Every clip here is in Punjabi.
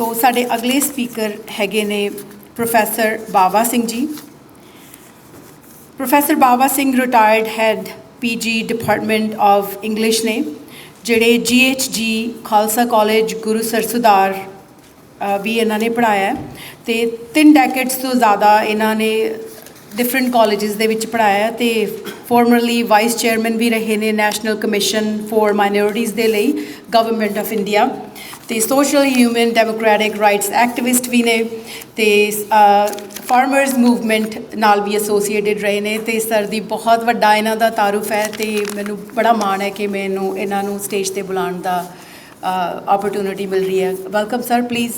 ਸੋ ਸਾਡੇ ਅਗਲੇ ਸਪੀਕਰ ਹੈਗੇ ਨੇ professor Bawa Singh ji. Professor Bawa Singh retired head PG department of English ਨੇ, ਜਿਹੜੇ ਜੀਐਚਜੀ ਖਾਲਸਾ ਕਾਲਜ ਗੁਰੂਸਰ ਸੁਧਾਰ ਵੀ ਇਹਨਾਂ ਨੇ ਪੜਾਇਆ ਹੈ ਤੇ ਤਿੰਨ ਡੈਕੇਡਸ ਤੋਂ ਜ਼ਿਆਦਾ ਇਹਨਾਂ ਨੇ ਡਿਫਰੈਂਟ ਕਾਲਜਸ ਦੇ ਵਿੱਚ ਪੜਾਇਆ ਤੇ ਫਾਰਮਰਲੀ ਵਾਈਸ ਚੇਅਰਮੈਨ ਵੀ ਰਹੇ ਨੇ ਨੈਸ਼ਨਲ ਕਮਿਸ਼ਨ ਫॉर ਮਾਈਨੋਰਿਟੀਜ਼ ਦੇ ਲਈ ਗਵਰਨਮੈਂਟ ਆਫ ਇੰਡੀਆ ਤੇ social human democratic rights activist ਵੀ ਨੇ ਤੇ ਫਾਰਮਰਸ ਮੂਵਮੈਂਟ ਨਾਲ ਵੀ ਐਸੋਸੀਏਟਡ ਰਹੇ ਨੇ ਤੇ ਸਰ ਦੀ ਬਹੁਤ ਵੱਡਾ ਇਹਨਾਂ ਦਾ ਤਾਰੁਫ ਹੈ ਤੇ ਮੈਨੂੰ ਬੜਾ ਮਾਣ ਹੈ ਕਿ ਮੈਨੂੰ ਇਹਨਾਂ ਨੂੰ ਸਟੇਜ ਤੇ ਬੁਲਾਉਣ ਦਾ ਆਪਰਚੂਨਿਟੀ ਮਿਲ ਰਹੀ ਹੈ। ਵੈਲਕਮ ਸਰ ਪਲੀਜ਼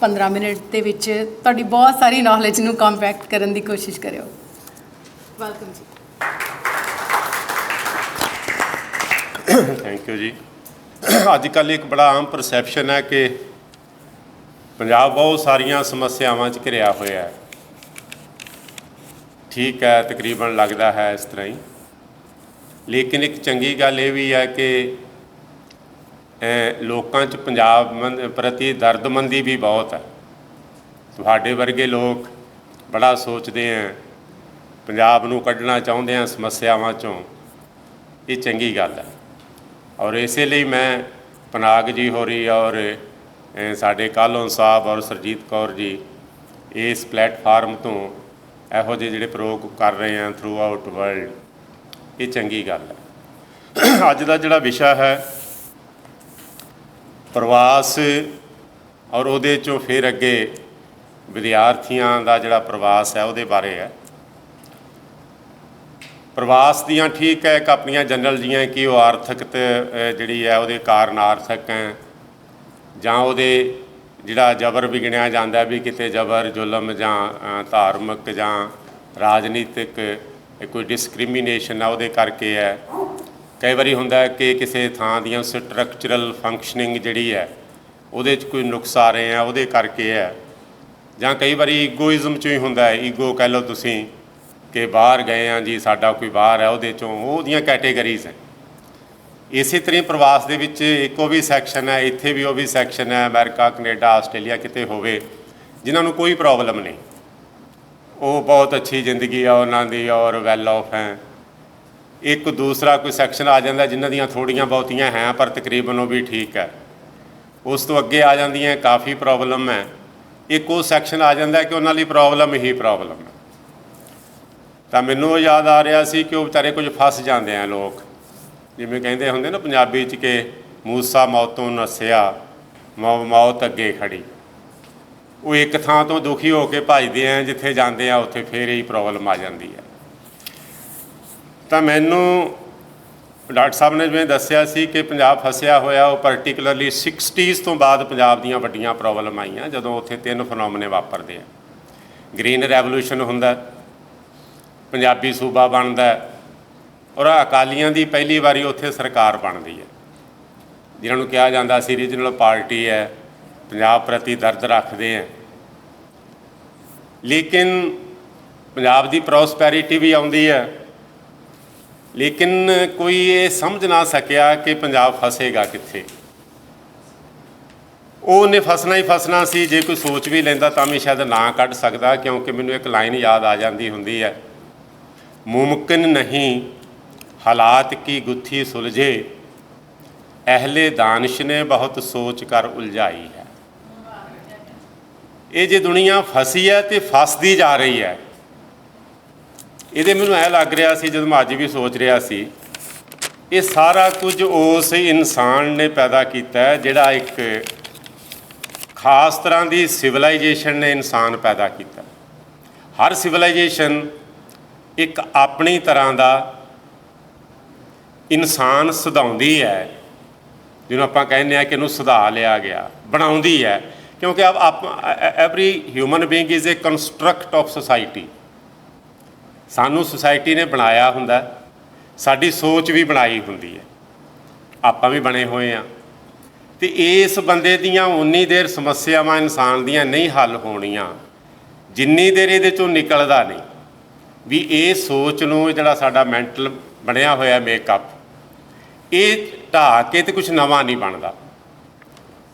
15 ਮਿੰਟ ਦੇ ਵਿੱਚ ਤੁਹਾਡੀ ਬਹੁਤ ਸਾਰੀ ਨੌਲੇਜ ਨੂੰ ਕੰਪੈਕਟ ਕਰਨ ਦੀ ਕੋਸ਼ਿਸ਼ ਕਰਿਓ। ਵੈਲਕਮ ਜੀ ਥੈਂਕ ਯੂ ਜੀ। ਅੱਜ ਕੱਲ੍ਹ ਇੱਕ ਬੜਾ ਆਮ ਪਰਸੈਪਸ਼ਨ ਹੈ ਕਿ ਪੰਜਾਬ ਬਹੁਤ ਸਾਰੀਆਂ ਸਮੱਸਿਆਵਾਂ 'ਚ ਘਿਰਿਆ ਹੋਇਆ ਹੈ। ਠੀਕ ਹੈ, ਤਕਰੀਬਨ ਲੱਗਦਾ ਹੈ ਇਸ ਤਰ੍ਹਾਂ ਹੀ। ਲੇਕਿਨ ਇੱਕ ਚੰਗੀ ਗੱਲ ਇਹ ਵੀ ਹੈ ਕਿ ਲੋਕਾਂ 'ਚ ਪੰਜਾਬ ਪ੍ਰਤੀ ਦਰਦਮੰਦੀ ਵੀ ਬਹੁਤ ਹੈ। ਤੁਹਾਡੇ ਵਰਗੇ ਲੋਕ ਬੜਾ ਸੋਚਦੇ ਹੈ ਪੰਜਾਬ ਨੂੰ ਕੱਢਣਾ ਚਾਹੁੰਦੇ ਆ ਸਮੱਸਿਆਵਾਂ 'ਚੋਂ। ਇਹ ਚੰਗੀ ਗੱਲ ਹੈ। ਔਰ ਇਸੇ ਲਈ ਮੈਂ ਪਨਾਗ ਜੀ ਹੋਰੀ ਔਰ ਸਾਡੇ ਕਾਲੋਂ ਸਾਹਿਬ ਔਰ ਸਰਜੀਤ ਕੌਰ ਜੀ ਇਸ ਪਲੇਟਫਾਰਮ ਤੋਂ ਇਹੋ ਜਿਹੇ ਜਿਹੜੇ ਪ੍ਰੋਗ ਕਰ ਰਹੇ ਆ ਥਰੂ ਆਊਟ ਵਰਲਡ ਇਹ ਚੰਗੀ ਗੱਲ ਹੈ। ਅੱਜ ਦਾ ਜਿਹੜਾ ਵਿਸ਼ਾ ਹੈ, ਪ੍ਰਵਾਸ ਔਰ ਉਹਦੇ ਚੋਂ ਫਿਰ ਅੱਗੇ ਵਿਦਿਆਰਥੀਆਂ ਦਾ ਜਿਹੜਾ ਪ੍ਰਵਾਸ ਹੈ ਉਹਦੇ ਬਾਰੇ ਹੈ। ਪ੍ਰਵਾਸ ਦੀਆਂ ਠੀਕ ਹੈ, ਇੱਕ ਆਪਣੀਆਂ ਜਨਰਲ ਜੀਆਂ ਕਿ ਉਹ ਆਰਥਿਕ ਤੇ ਜਿਹੜੀ ਹੈ ਉਹਦੇ ਕਾਰਨ ਆਰਥਿਕ ਹੈ, ਜਾਂ ਉਹਦੇ ਜਿਹੜਾ ਜ਼ਬਰ ਵੀ ਗਿਣਿਆ ਜਾਂਦਾ ਵੀ ਕਿਤੇ ਜ਼ਬਰ, ਜ਼ੁਲਮ ਜਾਂ ਧਾਰਮਿਕ ਜਾਂ ਰਾਜਨੀਤਿਕ ਕੋਈ ਡਿਸਕ੍ਰਿਮੀਨੇਸ਼ਨ ਆ ਉਹਦੇ ਕਰਕੇ ਹੈ। ਕਈ ਵਾਰੀ ਹੁੰਦਾ ਕਿ ਕਿਸੇ ਥਾਂ ਦੀਆਂ ਸਟਰਕਚਰਲ ਫੰਕਸ਼ਨਿੰਗ ਜਿਹੜੀ ਹੈ, ਉਹਦੇ 'ਚ ਕੋਈ ਨੁਕਸ ਆ ਰਹੇ ਆ, ਉਹਦੇ ਕਰਕੇ ਹੈ। ਜਾਂ ਕਈ ਵਾਰੀ ਈਗੋਇਜ਼ਮ 'ਚ ਹੀ ਹੁੰਦਾ ਹੈ ਈਗੋ ਕਹਿ ਲਓ ਤੁਸੀਂ ਕਿ ਬਾਹਰ ਗਏ ਆ ਜੀ, ਸਾਡਾ ਕੋਈ ਬਾਹਰ ਹੈ, ਉਹਦੇ ਚੋਂ ਉਹਦੀਆਂ ਕੈਟੇਗਰੀਜ਼ ਹੈ। ਇਸੇ ਤਰ੍ਹਾਂ ਹੀ ਪ੍ਰਵਾਸ ਦੇ ਵਿੱਚ ਇੱਕ ਉਹ ਵੀ ਸੈਕਸ਼ਨ ਹੈ, ਇੱਥੇ ਵੀ ਉਹ ਵੀ ਸੈਕਸ਼ਨ ਹੈ, ਅਮਰੀਕਾ, ਕੈਨੇਡਾ, ਆਸਟ੍ਰੇਲੀਆ ਕਿਤੇ ਹੋਵੇ, ਜਿਨ੍ਹਾਂ ਨੂੰ ਕੋਈ ਪ੍ਰੋਬਲਮ ਨਹੀਂ। ਉਹ ਬਹੁਤ ਅੱਛੀ ਜ਼ਿੰਦਗੀ ਆ ਉਹਨਾਂ ਦੀ ਔਰ ਵੈਲ ਆਫ ਹੈ। ਇੱਕ ਦੂਸਰਾ ਕੋਈ ਸੈਕਸ਼ਨ ਆ ਜਾਂਦਾ ਜਿਨ੍ਹਾਂ ਦੀਆਂ ਥੋੜੀਆਂ ਬਹੁਤੀਆਂ ਹੈ, ਪਰ ਤਕਰੀਬਨ ਉਹ ਵੀ ਠੀਕ ਹੈ। ਉਸ ਤੋਂ ਅੱਗੇ ਆ ਜਾਂਦੀਆਂ ਕਾਫੀ ਪ੍ਰੋਬਲਮ ਹੈ। ਇੱਕ ਉਹ ਸੈਕਸ਼ਨ ਆ ਜਾਂਦਾ ਕਿ ਉਹਨਾਂ ਲਈ ਪ੍ਰੋਬਲਮ ਹੀ ਪ੍ਰੋਬਲਮ ਹੈ। ਤਾਂ ਮੈਨੂੰ ਉਹ ਯਾਦ ਆ ਰਿਹਾ ਸੀ ਕਿ ਉਹ ਵਿਚਾਰੇ ਕੁਝ ਫਸ ਜਾਂਦੇ ਆ ਲੋਕ। ਜਿਵੇਂ ਕਹਿੰਦੇ ਹੁੰਦੇ ਨਾ ਪੰਜਾਬੀ 'ਚ ਕਿ ਮੂਸਾ ਮੌਤੋਂ ਨਸਿਆ, ਮੌ, ਮੌਤ ਅੱਗੇ ਖੜੀ। ਉਹ ਇੱਕ ਥਾਂ ਤੋਂ ਦੁਖੀ ਹੋ ਕੇ ਭੱਜਦੇ ਆ, ਜਿੱਥੇ ਜਾਂਦੇ ਆ, ਉੱਥੇ ਫੇਰ ਹੀ ਪ੍ਰੋਬਲਮ ਆ ਜਾਂਦੀ ਹੈ ਤਾਂ ਮੈਨੂੰ ਡਾਕਟਰ ਸਾਹਿਬ ਨੇ ਜਿਵੇਂ ਦੱਸਿਆ ਸੀ ਕਿ ਪੰਜਾਬ ਫਸਿਆ ਹੋਇਆ, ਉਹ ਪਾਰਟਿਕੂਲਰਲੀ 60s ਤੋਂ ਬਾਅਦ ਪੰਜਾਬ ਦੀਆਂ ਵੱਡੀਆਂ ਪ੍ਰੋਬਲਮ ਆਈਆਂ, ਜਦੋਂ ਉੱਥੇ ਤਿੰਨ ਫਨੋਮਨੇ ਵਾਪਰਦੇ ਆ। ਗ੍ਰੀਨ ਰੈਵੋਲੂਸ਼ਨ ਹੁੰਦਾ ਪੰਜਾਬੀ ਸੂਬਾ ਬਣਦਾ ਹੈ ਔਰ ਅਕਾਲੀਆਂ ਦੀ ਪਹਿਲੀ ਵਾਰੀ ਉੱਥੇ ਸਰਕਾਰ ਬਣਦੀ ਹੈ। ਜਿਹਨਾਂ ਨੂੰ ਕਿਹਾ ਜਾਂਦਾ ਸੀ ਰੀਜਨਲ ਪਾਰਟੀ ਹੈ, ਪੰਜਾਬ ਪ੍ਰਤੀ ਦਰਦ ਰੱਖਦੇ ਹੈ। ਲੇਕਿਨ ਪੰਜਾਬ ਦੀ ਪ੍ਰੋਸਪੈਰਿਟੀ ਵੀ ਆਉਂਦੀ ਹੈ। ਲੇਕਿਨ ਕੋਈ ਇਹ ਸਮਝ ਨਾ ਸਕਿਆ ਕਿ ਪੰਜਾਬ ਫਸੇਗਾ ਕਿੱਥੇ। ਉਹਨੇ ਫਸਣਾ ਹੀ ਫਸਣਾ ਸੀ, ਜੇ ਕੋਈ ਸੋਚ ਵੀ ਲੈਂਦਾ ਤਾਂ ਵੀ ਸ਼ਾਇਦ ਨਾ ਕੱਢ ਸਕਦਾ, ਕਿਉਂਕਿ ਮੈਨੂੰ ਇੱਕ ਲਾਈਨ ਯਾਦ ਆ ਜਾਂਦੀ ਹੁੰਦੀ ਹੈ। ਮੁਮਕਿਨ ਨਹੀਂ, ਹਾਲਾਤ ਕੀ ਗੁੱਥੀ ਸੁਲਝੇ। ਅਹਲੇ ਦਾਨਿਸ਼ ਨੇ ਬਹੁਤ ਸੋਚ ਕਰ ਉਲਝਾਈ ਹੈ। ਇਹ ਜੇ ਦੁਨੀਆ ਫਸੀ ਹੈ ਤੇ ਫਸਦੀ ਜਾ ਰਹੀ ਹੈ। ਇਹਦੇ ਮੈਨੂੰ ਐ ਲੱਗ ਰਿਹਾ ਸੀ, ਜਦੋਂ ਮੈਂ ਅੱਜ ਵੀ ਸੋਚ ਰਿਹਾ ਸੀ, ਇਹ ਸਾਰਾ ਕੁਝ ਉਸ ਇਨਸਾਨ ਨੇ ਪੈਦਾ ਕੀਤਾ ਜਿਹੜਾ ਇੱਕ ਖਾਸ ਤਰ੍ਹਾਂ ਦੀ ਸਿਵਲਾਈਜੇਸ਼ਨ ਨੇ ਇਨਸਾਨ ਪੈਦਾ ਕੀਤਾ ਹਰ ਸਿਵਲਾਈਜੇਸ਼ਨ ਇੱਕ ਆਪਣੀ ਤਰ੍ਹਾਂ ਦਾ ਇਨਸਾਨ ਸੁਧਾਉਂਦੀ ਹੈ, ਜਿਹਨੂੰ ਆਪਾਂ ਕਹਿੰਦੇ ਆ ਕਿ ਇਹਨੂੰ ਸੁਧਾ ਲਿਆ ਗਿਆ, ਬਣਾਉਂਦੀ ਹੈ। ਕਿਉਂਕਿ ਆਪ every human being is a construct of society ਸਾਨੂੰ ਸੁਸਾਇਟੀ ਨੇ ਬਣਾਇਆ ਹੁੰਦਾ, ਸਾਡੀ ਸੋਚ ਵੀ ਬਣਾਈ ਹੁੰਦੀ ਹੈ। ਆਪਾਂ ਵੀ ਬਣੇ ਹੋਏ ਆ ਤੇ ਇਸ ਬੰਦੇ ਦੀਆਂ ਉਨੀ ਦੇਰ ਸਮੱਸਿਆਵਾਂ ਇਨਸਾਨ ਦੀਆਂ ਨਹੀਂ ਹੱਲ ਹੋਣੀਆਂ, ਜਿੰਨੀ ਦੇਰ ਇਹਦੇ ਚੋਂ ਨਿਕਲਦਾ ਨਹੀਂ। ਵੀ ਇਹ ਸੋਚ ਨੂੰ ਜਿਹੜਾ ਸਾਡਾ ਮੈਂਟਲ ਬਣਿਆ ਹੋਇਆ ਮੇਕਅਪ ਇਹ ਢਾਹ ਕੇ ਤੇ ਕੁਝ ਨਵਾਂ ਨਹੀਂ ਬਣਦਾ।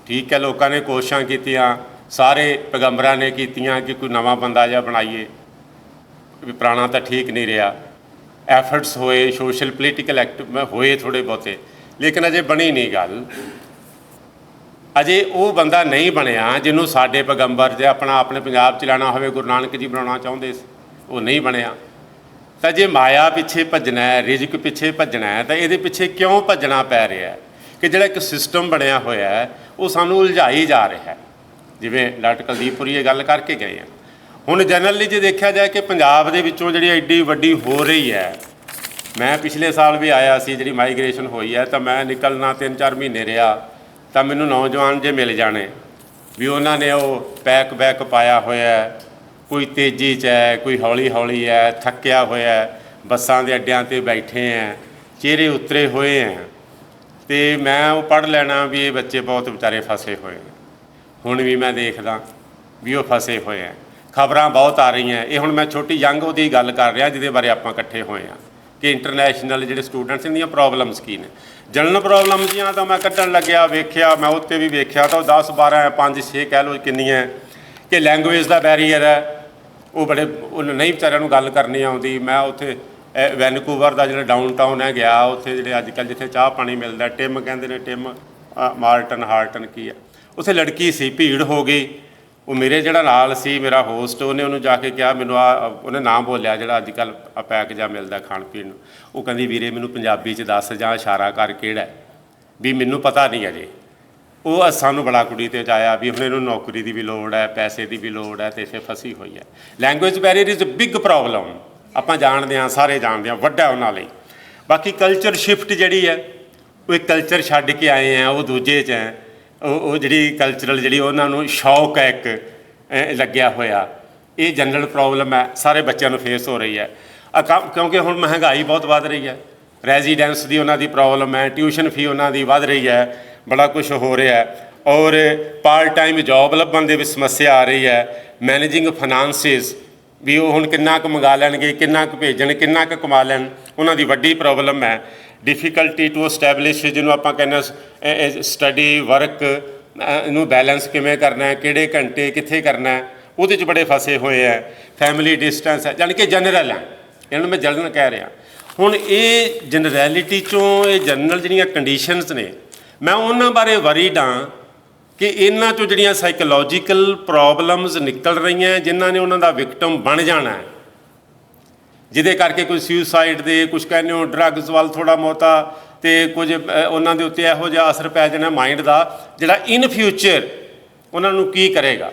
ਠੀਕ ਹੈ, ਲੋਕਾਂ ਨੇ ਕੋਸ਼ਿਸ਼ਾਂ ਕੀਤੀਆਂ, ਸਾਰੇ ਪੈਗੰਬਰਾਂ ਨੇ ਕੀਤੀਆਂ ਕਿ ਕੋਈ ਨਵਾਂ ਬੰਦਾ ਜਿਹਾ ਬਣਾਈਏ। ਵੀ ਪੁਰਾਣਾ ਤਾਂ ਠੀਕ ਨਹੀਂ ਰਿਹਾ। ਐਫਰਟਸ ਹੋਏ ਸੋਸ਼ਲ ਪੋਲੀਟੀਕਲ ਐਕਟ ਹੋਏ ਥੋੜੇ ਬਹੁਤੇ, ਲੇਕਿਨ ਅਜੇ ਬਣੀ ਨਹੀਂ ਗੱਲ। ਅਜੇ ਉਹ ਬੰਦਾ ਨਹੀਂ ਬਣਿਆ ਜਿਹਨੂੰ ਸਾਡੇ ਪੈਗੰਬਰ ਜੇ ਆਪਣਾ ਆਪਣੇ ਪੰਜਾਬ ਚ ਲੈਣਾ ਹੋਵੇ, ਗੁਰੂ ਨਾਨਕ ਜੀ ਬਣਾਉਣਾ ਚਾਹੁੰਦੇ ਸੀ। ਉਹ ਨਹੀਂ ਬਣਿਆ। ਤਾਂ ਜੇ ਮਾਇਆ ਪਿੱਛੇ ਭੱਜਣਾ ਹੈ, ਰਿਜ਼ਕ ਪਿੱਛੇ ਭੱਜਣਾ ਹੈ, ਤਾਂ ਇਹਦੇ ਪਿੱਛੇ ਕਿਉਂ ਭੱਜਣਾ ਪੈ ਰਿਹਾ ਹੈ? ਕਿ ਜਿਹੜਾ ਇੱਕ ਸਿਸਟਮ ਬਣਿਆ ਹੋਇਆ ਹੈ, ਉਹ ਸਾਨੂੰ ਉਲਝਾਈ ਜਾ ਰਿਹਾ ਹੈ। ਜਿਵੇਂ ਡਾਕਟਰ ਕੁਲਦੀਪੁਰੀ ਇਹ ਗੱਲ ਕਰਕੇ ਗਏ ਆ। ਹੁਣ ਜਨਰਲੀ ਜੇ ਦੇਖਿਆ ਜਾਏ ਕਿ ਪੰਜਾਬ ਦੇ ਵਿੱਚੋਂ ਜਿਹੜੀ ਐਡੀ ਵੱਡੀ ਹੋ ਰਹੀ ਹੈ, ਮੈਂ ਪਿਛਲੇ ਸਾਲ ਵੀ ਆਇਆ ਸੀ, ਜਿਹੜੀ ਮਾਈਗ੍ਰੇਸ਼ਨ ਹੋਈ ਹੈ, ਤਾਂ ਮੈਂ ਨਿਕਲਣਾ 3-4 ਮਹੀਨੇ ਰਿਹਾ, ਤਾਂ ਮੈਨੂੰ ਨੌਜਵਾਨ ਜੇ ਮਿਲ ਜਾਣੇ, ਵੀ ਉਹਨਾਂ ਨੇ ਉਹ ਪੈਕ ਬੈਕ ਪਾਇਆ ਹੋਇਆ ਹੈ ਕੋਈ ਤੇਜ਼ੀ 'ਚ ਹੈ, ਕੋਈ ਹੌਲੀ ਹੌਲੀ ਹੈ, ਥੱਕਿਆ ਹੋਇਆ ਹੈ, ਬੱਸਾਂ ਦੇ ਅੱਡਿਆਂ ਤੇ ਬੈਠੇ ਹੈ, ਚਿਹਰੇ ਉਤਰੇ ਹੋਏ ਹੈ। ਤੇ ਮੈਂ ਉਹ ਪੜ੍ਹ ਲੈਣਾ ਵੀ ਇਹ ਬੱਚੇ ਬਹੁਤ ਵਿਚਾਰੇ ਫਸੇ ਹੋਏ ਨੇ। ਹੁਣ ਵੀ ਮੈਂ ਦੇਖਦਾ ਵੀ ਉਹ ਫਸੇ ਹੋਏ ਆ ਖਬਰਾਂ ਬਹੁਤ ਆ ਰਹੀਆਂ। ਇਹ ਹੁਣ ਮੈਂ ਛੋਟੀ ਯੰਗ ਉਹਦੀ ਗੱਲ ਕਰ ਰਿਹਾ ਜਿਹਦੇ ਬਾਰੇ ਆਪਾਂ ਇਕੱਠੇ ਹੋਏ ਆ ਕਿ ਇੰਟਰਨੈਸ਼ਨਲ ਜਿਹੜੇ ਸਟੂਡੈਂਟਸ ਦੀਆਂ ਪ੍ਰੋਬਲਮਸ ਕੀ ਨੇ। ਜਨਰਲ ਪ੍ਰੋਬਲਮਸ ਦੀਆਂ ਤਾਂ ਮੈਂ ਕੱਢਣ ਲੱਗਿਆ, ਵੇਖਿਆ, ਮੈਂ ਉੱਤੇ ਵੀ ਵੇਖਿਆ ਤਾਂ ਉਹ 10 12 5 6 ਕਹਿ ਲਓ ਕਿੰਨੀਆਂ ਕਿ ਲੈਂਗੁਏਜ ਦਾ ਬੈਰੀਅਰ ਹੈ। ਉਹ ਬੜੇ, ਉਹ ਨਹੀਂ ਵਿਚਾਰਿਆਂ ਨੂੰ ਗੱਲ ਕਰਨੀ ਆਉਂਦੀ। ਮੈਂ ਉੱਥੇ ਵੈਨਕੂਵਰ ਦਾ ਜਿਹੜਾ ਡਾਊਨਟਾਊਨ ਹੈ ਗਿਆ, ਉੱਥੇ ਜਿਹੜੇ ਅੱਜ ਕੱਲ੍ਹ ਜਿੱਥੇ ਚਾਹ ਪਾਣੀ ਮਿਲਦਾ, ਟਿਮ ਕਹਿੰਦੇ ਨੇ ਟਿਮ ਮਾਰਟਨ ਹਾਰਟਨ ਕੀ ਹੈ। ਉੱਥੇ ਲੜਕੀ ਸੀ, ਭੀੜ ਹੋ ਗਈ। ਉਹ ਮੇਰੇ ਜਿਹੜਾ ਨਾਲ ਸੀ, ਮੇਰਾ ਹੋਸਟ ਉਹਨੇ ਉਹਨੂੰ ਜਾ ਕੇ ਕਿਹਾ, ਮੈਨੂੰ ਆ, ਉਹਨੇ ਨਾਮ ਬੋਲਿਆ ਜਿਹੜਾ ਅੱਜ ਕੱਲ ਪੈਕ ਜਾਂ ਮਿਲਦਾ ਖਾਣ ਪੀਣ ਨੂੰ। ਉਹ ਕਹਿੰਦੀ, ਵੀਰੇ, ਮੈਨੂੰ ਪੰਜਾਬੀ ਚ ਦੱਸ ਜਾਂ ਇਸ਼ਾਰਾ ਕਰ ਕਿਹੜਾ ਵੀ ਮੈਨੂੰ ਪਤਾ ਨਹੀਂ ਅਜੇ। ਉਹ ਸਾਨੂੰ ਬੜਾ ਕੁੜੀ ਤੇ ਜਾਇਆ ਵੀ ਹੁਣ ਇਹਨੂੰ ਨੌਕਰੀ ਦੀ ਵੀ ਲੋੜ ਹੈ, ਪੈਸੇ ਦੀ ਵੀ ਲੋੜ ਹੈ ਤੇ ਇੱਥੇ ਫਸੀ ਹੋਈ ਹੈ। Language barrier is a big problem ਆਪਾਂ ਜਾਣਦੇ ਹਾਂ, ਸਾਰੇ ਜਾਣਦੇ ਹਾਂ, ਵੱਡਾ ਉਹਨਾਂ ਲਈ। ਬਾਕੀ ਕਲਚਰ ਸ਼ਿਫਟ ਜਿਹੜੀ ਹੈ, ਉਹ ਇੱਕ ਕਲਚਰ ਛੱਡ ਕੇ ਆਏ ਆ ਉਹ ਦੂਜੇ 'ਚ ਹੈ। ਉਹ ਉਹ ਜਿਹੜੀ ਕਲਚਰਲ ਜਿਹੜੀ ਉਹਨਾਂ ਨੂੰ ਸ਼ੌਕ ਹੈ ਇੱਕ ਲੱਗਿਆ ਹੋਇਆ। ਇਹ ਜਨਰਲ ਪ੍ਰੋਬਲਮ ਹੈ, ਸਾਰੇ ਬੱਚਿਆਂ ਨੂੰ ਫੇਸ ਹੋ ਰਹੀ ਹੈ। ਕਿਉਂਕਿ ਹੁਣ ਮਹਿੰਗਾਈ ਬਹੁਤ ਵੱਧ ਰਹੀ ਹੈ। ਰੈਜ਼ੀਡੈਂਸ ਦੀ ਉਹਨਾਂ ਦੀ ਪ੍ਰੋਬਲਮ ਹੈ ਟਿਊਸ਼ਨ ਫੀ ਉਹਨਾਂ ਦੀ ਵੱਧ ਰਹੀ ਹੈ। ਬੜਾ ਕੁਝ ਹੋ ਰਿਹਾ ਹੈ। ਔਰ ਪਾਰਟ ਟਾਈਮ ਜੌਬ ਲੱਭਣ ਦੇ ਵਿੱਚ ਸਮੱਸਿਆ ਆ ਰਹੀ ਹੈ। ਮੈਨੇਜਿੰਗ ਫਾਈਨਾਂਸਿਸ ਵੀ ਉਹ ਹੁਣ ਕਿੰਨਾ ਕੁ ਮੰਗਾ ਲੈਣਗੇ, ਕਿੰਨਾ ਕੁ ਭੇਜਣ, ਕਿੰਨਾ ਕੁ ਕਮਾ ਲੈਣ, ਉਹਨਾਂ ਦੀ ਵੱਡੀ ਪ੍ਰੋਬਲਮ ਹੈ। ਡਿਫਿਕਲਟੀ ਟੂ ਐਸਟੈਬਲਿਸ਼ ਜਿਹਨੂੰ ਆਪਾਂ ਕਹਿੰਦੇ ਸਟੱਡੀ ਵਰਕ ਨੂੰ ਬੈਲੈਂਸ ਕਿਵੇਂ ਕਰਨਾ ਹੈ, ਕਿਹੜੇ ਘੰਟੇ, ਕਿੱਥੇ ਕਰਨਾ ਹੈ, ਉਹਦੇ 'ਚ ਬੜੇ ਫਸੇ ਹੋਏ ਹੈ। ਫੈਮਿਲੀ ਡਿਸਟੈਂਸ ਹੈ ਯਾਨੀ ਕਿ ਜਨਰਲ ਹੈ। ਇਹਨਾਂ ਨੂੰ ਮੈਂ ਜਨਰਲ ਕਹਿ ਰਿਹਾ। ਹੁਣ ਇਹ ਜਨਰੈਲਿਟੀ ਚੋਂ ਇਹ ਜਨਰਲ ਜਿਹੜੀਆਂ ਕੰਡੀਸ਼ਨਸ ਨੇ ਮੈਂ ਉਹਨਾਂ ਬਾਰੇ ਵਰੀਡ ਹਾਂ ਕਿ ਇਹਨਾਂ ਚੋਂ ਜਿਹੜੀਆਂ ਸਾਈਕੋਲੋਜੀਕਲ ਪ੍ਰੋਬਲਮਸ ਨਿਕਲ ਰਹੀਆਂ, ਜਿਨ੍ਹਾਂ ਨੇ ਉਹਨਾਂ ਦਾ ਵਿਕਟਮ ਬਣ ਜਾਣਾ ਹੈ। ਜਿਹਦੇ ਕਰਕੇ ਕੋਈ ਸੁਸਾਈਡ ਦੇ ਕੁਝ ਕਹਿੰਦੇ ਹੋ ਡਰੱਗਸ ਵੱਲ ਥੋੜਾ ਮੋਤਾ ਤੇ ਕੁਝ ਉਹਨਾਂ ਦੇ ਉੱਤੇ ਇਹੋ ਜਿਹਾ ਅਸਰ ਪੈ ਜਾਣਾ ਮਾਈਂਡ ਦਾ, ਜਿਹੜਾ ਇਨ ਫਿਊਚਰ ਉਹਨਾਂ ਨੂੰ ਕੀ ਕਰੇਗਾ।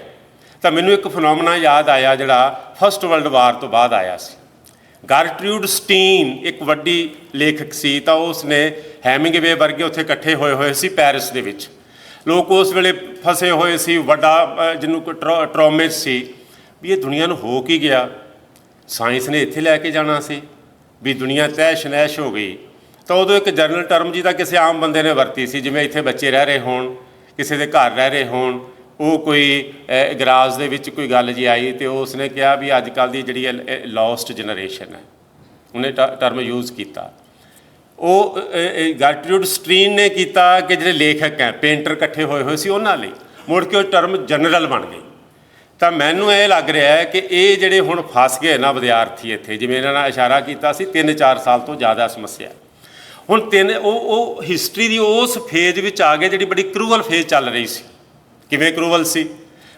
ਤਾਂ ਮੈਨੂੰ ਇੱਕ ਫਨੋਮਨਾ ਯਾਦ ਆਇਆ ਜਿਹੜਾ ਫਸਟ ਵਰਲਡ ਵਾਰ ਤੋਂ ਬਾਅਦ ਆਇਆ ਸੀ। ਗਾਰਟ੍ਰਿਊਡ ਸਟੀਨ ਇੱਕ ਵੱਡੀ ਲੇਖਕ ਸੀ ਤਾਂ ਉਸ ਨੇ ਹੈਮਿੰਗਵੇ ਵਰਗੇ ਉੱਥੇ ਇਕੱਠੇ ਹੋਏ ਹੋਏ ਸੀ ਪੈਰਿਸ ਦੇ ਵਿੱਚ। ਲੋਕ ਉਸ ਵੇਲੇ ਫਸੇ ਹੋਏ ਸੀ ਵੱਡਾ ਅ, ਜਿਹਨੂੰ ਕੋਈ ਟਰੋਮੇ ਸੀ। ਵੀ ਇਹ ਦੁਨੀਆ ਨੂੰ ਹੋ ਕੀ ਗਿਆ? ਸਾਇੰਸ ਨੇ ਇੱਥੇ ਲੈ ਕੇ ਜਾਣਾ ਸੀ। ਵੀ ਦੁਨੀਆ ਤੈਸ਼ ਨੈਸ਼ ਹੋ ਗਈ। ਤਾਂ ਉਦੋਂ ਇੱਕ ਜਰਨਲ ਟਰਮ ਜੀ ਤਾਂ ਕਿਸੇ ਆਮ ਬੰਦੇ ਨੇ ਵਰਤੀ ਸੀ ਜਿਵੇਂ ਇੱਥੇ ਬੱਚੇ ਰਹਿ ਰਹੇ ਹੋਣ ਕਿਸੇ ਦੇ ਘਰ ਰਹਿ ਰਹੇ ਹੋਣ ਉਹ ਕੋਈ ਗਰਾਜ ਦੇ ਵਿੱਚ ਕੋਈ ਗੱਲ ਜੀ ਆਈ ਤੇ ਉਸ ਨੇ ਕਿਹਾ ਵੀ ਅੱਜ ਕੱਲ ਦੀ ਜਿਹੜੀ ਲੌਸਟ ਜਨਰੇਸ਼ਨ ਹੈ। ਉਹਨੇ ਟਰਮ ਯੂਜ਼ ਕੀਤਾ। ਉਹ ਗਾਰਟਰੂਡ ਸਟ੍ਰੀਨ ਨੇ ਕੀਤਾ ਕਿ ਜਿਹੜੇ ਲੇਖਕ ਹੈ ਪੇਂਟਰ ਇਕੱਠੇ ਹੋਏ ਹੋਏ ਸੀ ਉਹਨਾਂ ਲਈ। ਮੁੜ ਕੇ ਉਹ ਟਰਮ ਜਨਰਲ ਬਣ ਗਈ। ਤਾਂ ਮੈਨੂੰ ਇਹ ਲੱਗ ਰਿਹਾ ਹੈ ਕਿ ਇਹ ਜਿਹੜੇ ਹੁਣ ਫਸ ਗਏ ਨਾ ਵਿਦਿਆਰਥੀ ਇੱਥੇ, ਜਿਵੇਂ ਇਹਨਾਂ ਨੇ ਇਸ਼ਾਰਾ ਕੀਤਾ ਸੀ 3-4 ਸਾਲ ਤੋਂ ਜ਼ਿਆਦਾ ਸਮੱਸਿਆ ਹੁਣ ਤਿੰਨ, ਉਹ ਉਹ ਹਿਸਟਰੀ ਦੀ ਉਸ ਫੇਜ਼ ਵਿੱਚ ਆ ਗਏ, ਜਿਹੜੀ ਬੜੀ ਕਰੂਅਲ ਫੇਜ਼ ਚੱਲ ਰਹੀ ਸੀ। ਕਿਵੇਂ ਕਰੂਵਲ ਸੀ?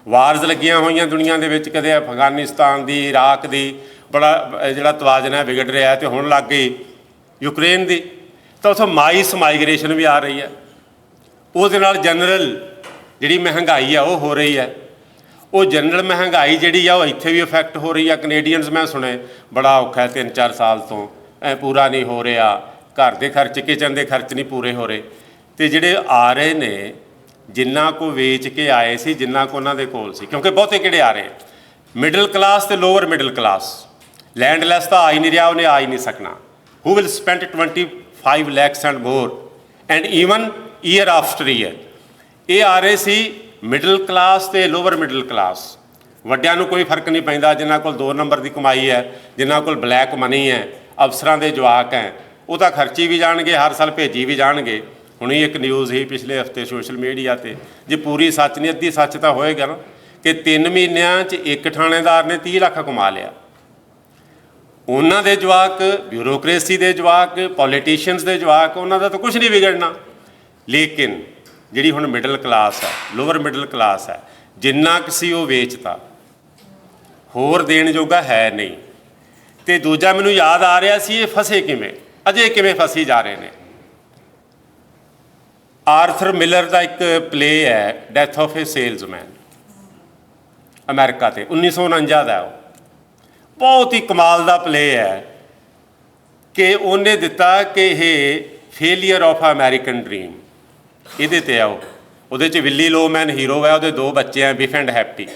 ਵਾਰਜ਼ ਲੱਗੀਆਂ ਹੋਈਆਂ ਦੁਨੀਆ ਦੇ ਵਿੱਚ ਕਦੇ ਅਫਗਾਨਿਸਤਾਨ ਦੀ, ਇਰਾਕ ਦੀ, ਬੜਾ ਜਿਹੜਾ ਤਵਾਜ਼ਨ ਹੈ ਵਿਗੜ ਰਿਹਾ ਹੈ ਤੇ ਹੁਣ ਲੱਗ ਗਈ ਯੂਕਰੇਨ ਦੀ। ਤਾਂ ਉੱਥੋਂ ਮਾਈਸ ਮਾਈਗ੍ਰੇਸ਼ਨ ਵੀ ਆ ਰਹੀ ਹੈ। ਉਹਦੇ ਨਾਲ ਜਨਰਲ ਜਿਹੜੀ ਮਹਿੰਗਾਈ ਆ, ਉਹ ਹੋ ਰਹੀ ਹੈ। ਉਹ ਜਨਰਲ ਮਹਿੰਗਾਈ ਜਿਹੜੀ ਆ, ਉਹ ਇੱਥੇ ਵੀ ਇਫੈਕਟ ਹੋ ਰਹੀ ਆ। ਕੈਨੇਡੀਅਨਸ ਮੈਂ ਸੁਣੇ ਬੜਾ ਔਖਾ ਹੈ 3-4 ਸਾਲ ਤੋਂ। ਐ ਪੂਰਾ ਨਹੀਂ ਹੋ ਰਿਹਾ। ਘਰ ਦੇ ਖਰਚ ਕਿਚਨ ਦੇ ਖਰਚ ਨਹੀਂ ਪੂਰੇ ਹੋ ਰਹੇ। ਤੇ ਜਿਹੜੇ ਆ ਰਹੇ ਨੇ ਜਿੰਨਾ ਕੋ ਵੇਚ ਕੇ ਆਏ ਸੀ, ਜਿੰਨਾ ਕੋ ਉਹਨਾਂ ਦੇ ਕੋਲ ਸੀ। ਕਿਉਂਕਿ ਬਹੁਤੇ ਕਿਹੜੇ ਆ ਰਹੇ? ਮਿਡਲ ਕਲਾਸ ਤੇ ਲੋਅਰ ਮਿਡਲ ਕਲਾਸ ਲੈਂਡਲੈਸ ਤਾਂ ਆ ਹੀ ਨਹੀਂ ਰਿਹਾ, ਉਹਨੇ ਆ ਹੀ ਨਹੀਂ ਸਕਣਾ। Who will spend 25 lakhs and more and even year after year ਇਹ ਆ ਰਹੇ ਸੀ ਮਿਡਲ ਕਲਾਸ ਤੇ ਲੋਅਰ ਮਿਡਲ ਕਲਾਸ ਵੱਡਿਆਂ ਨੂੰ ਕੋਈ ਫ਼ਰਕ ਨਹੀਂ ਪੈਂਦਾ, ਜਿਨ੍ਹਾਂ ਕੋਲ 2 ਨੰਬਰ ਦੀ ਕਮਾਈ ਹੈ, ਜਿਨ੍ਹਾਂ ਕੋਲ ਬਲੈਕ ਮਨੀ ਹੈ, ਅਫਸਰਾਂ ਦੇ ਜਵਾਕ ਹੈ, ਉਹ ਤਾਂ ਖਰਚੀ ਵੀ ਜਾਣਗੇ, ਹਰ ਸਾਲ ਭੇਜੀ ਵੀ ਜਾਣਗੇ। ਹੁਣੀ ਇੱਕ ਨਿਊਜ਼ ਹੀ ਪਿਛਲੇ ਹਫ਼ਤੇ ਸੋਸ਼ਲ ਮੀਡੀਆ ਤੇ, ਜੇ ਪੂਰੀ ਸੱਚ ਨਹੀਂ, ਅੱਧੀ ਸੱਚ ਤਾਂ ਹੋਏਗਾ ਨਾ, ਕਿ 3 ਮਹੀਨਿਆਂ 'ਚ ਇੱਕ ਥਾਣੇਦਾਰ ਨੇ 30 ਲੱਖ ਕਮਾ ਲਿਆ। ਉਹਨਾਂ ਦੇ ਜਵਾਕ ਬਿਊਰੋਕ੍ਰੇਸੀ ਦੇ ਜਵਾਕ ਪੋਲੀਟੀਸ਼ੀਅਨਸ ਦੇ ਜਵਾਕ, ਉਹਨਾਂ ਦਾ ਤਾਂ ਕੁਝ ਨਹੀਂ ਵਿਗੜਨਾ। ਲੇਕਿਨ ਜਿਹੜੀ ਹੁਣ ਮਿਡਲ ਕਲਾਸ ਹੈ ਲੋਅਰ ਮਿਡਲ ਕਲਾਸ ਹੈ, ਜਿੰਨਾ ਕੁ ਸੀ ਉਹ ਵੇਚਤਾ। ਹੋਰ ਦੇਣ ਜੋਗਾ ਹੈ ਨਹੀਂ। ਤੇ ਦੂਜਾ ਮੈਨੂੰ ਯਾਦ ਆ ਰਿਹਾ ਸੀ ਇਹ ਫਸੇ ਕਿਵੇਂ? ਅਜੇ ਕਿਵੇਂ ਫਸੀ ਜਾ ਰਹੇ ਨੇ? ਆਰਥਰ ਮਿਲਰ ਦਾ ਇੱਕ ਪਲੇ ਹੈ death of a salesman America ਤੇ 1949 ਦਾ ਉਹ। ਬਹੁਤ ਹੀ ਕਮਾਲ ਦਾ ਪਲੇ ਹੈ ਕਿ ਉਹਨੇ ਦਿੱਤਾ ਕਿ ਇਹ ਫੇਲਿਅਰ ਆਫ ਅਮਰੀਕਨ ਡ੍ਰੀਮ ਇਹਦੇ ਤੇ ਆਓ ਉਹਦੇ ਚ ਵਿਲੀ ਲੋਮੈਨ ਹੀਰੋ ਹੈ, ਉਹਦੇ ਦੋ ਬੱਚੇ ਆ ਬਿਫ ਐਂਡ ਹੈਪੀ